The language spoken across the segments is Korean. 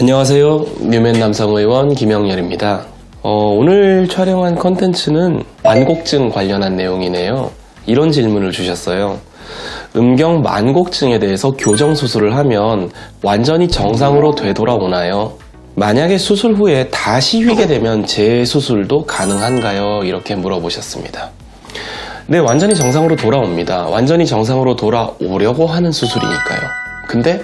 안녕하세요. 뮤맨 남성의원 김영렬입니다. 어, 오늘 촬영한 컨텐츠는 만곡증 관련한 내용이네요. 이런 질문을 주셨어요. 음경 만곡증에 대해서 교정 수술을 하면 완전히 정상으로 되돌아오나요? 만약에 수술 후에 다시 휘게 되면 재수술도 가능한가요? 이렇게 물어보셨습니다. 네, 완전히 정상으로 돌아옵니다. 완전히 정상으로 돌아오려고 하는 수술이니까요. 근데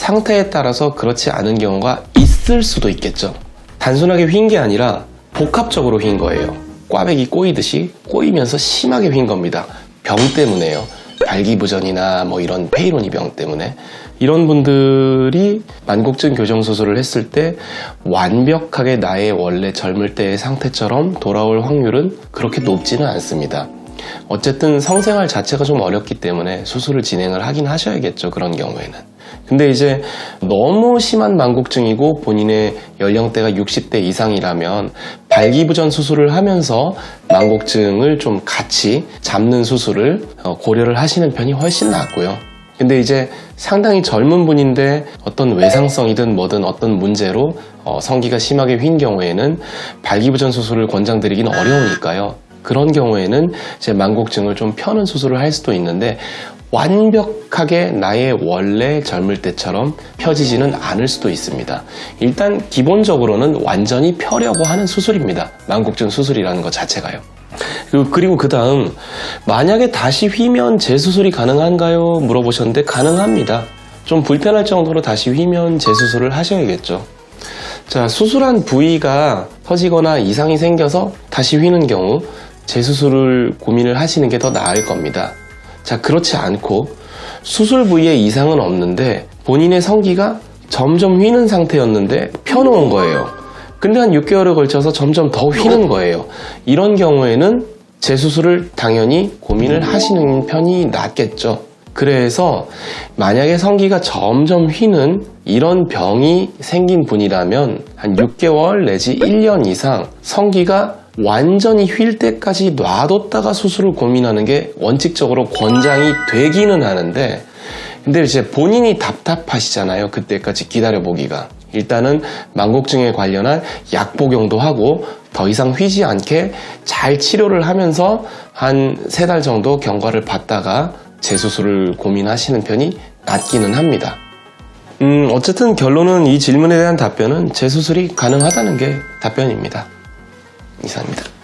상태에 따라서 그렇지 않은 경우가 있을 수도 있겠죠. 단순하게 휜 게 아니라 복합적으로 휜 거예요. 꽈배기 꼬이듯이 꼬이면서 심하게 휜 겁니다. 병 때문에요. 발기부전이나 뭐 이런 페이로니 병 때문에 이런 분들이 만곡증 교정 수술을 했을 때 완벽하게 나의 원래 젊을 때의 상태처럼 돌아올 확률은 그렇게 높지는 않습니다. 어쨌든 성생활 자체가 좀 어렵기 때문에 수술을 진행을 하긴 하셔야겠죠. 그런 경우에는. 근데 이제 너무 심한 만곡증이고 본인의 연령대가 60대 이상이라면 발기부전 수술을 하면서 만곡증을 좀 같이 잡는 수술을 어, 고려를 하시는 편이 훨씬 낫고요. 근데 이제 상당히 젊은 분인데 어떤 외상성이든 뭐든 어떤 문제로 어, 성기가 심하게 휜 경우에는 발기부전 수술을 권장드리긴 어려우니까요. 그런 경우에는 제 만곡증을 좀 펴는 수술을 할 수도 있는데 완벽하게 나의 원래 젊을 때처럼 펴지지는 않을 수도 있습니다. 일단 기본적으로는 완전히 펴려고 하는 수술입니다. 만곡증 수술이라는 것 자체가요. 그리고, 그리고 그 다음 만약에 다시 휘면 재수술이 가능한가요? 물어보셨는데 가능합니다. 좀 불편할 정도로 다시 휘면 재수술을 하셔야겠죠. 자, 수술한 부위가 터지거나 이상이 생겨서 다시 휘는 경우 재수술을 고민을 하시는 게 더 나을 겁니다. 자, 그렇지 않고 수술 부위에 이상은 없는데 본인의 성기가 점점 휘는 상태였는데 펴놓은 거예요. 근데 한 6개월에 걸쳐서 점점 더 휘는 거예요. 이런 경우에는 재수술을 당연히 고민을 하시는 편이 낫겠죠. 그래서 만약에 성기가 점점 휘는 이런 병이 생긴 분이라면 한 6개월 내지 1년 이상 성기가 완전히 휠 때까지 놔뒀다가 수술을 고민하는 게 원칙적으로 권장이 되기는 하는데 근데 이제 본인이 답답하시잖아요. 그때까지 기다려보기가. 일단은 만곡증에 관련한 약 복용도 하고 더 이상 휘지 않게 잘 치료를 하면서 한 세 달 정도 경과를 받다가 재수술을 고민하시는 편이 낫기는 합니다. 음, 어쨌든 결론은 이 질문에 대한 답변은 재수술이 가능하다는 게 답변입니다. 이상입니다.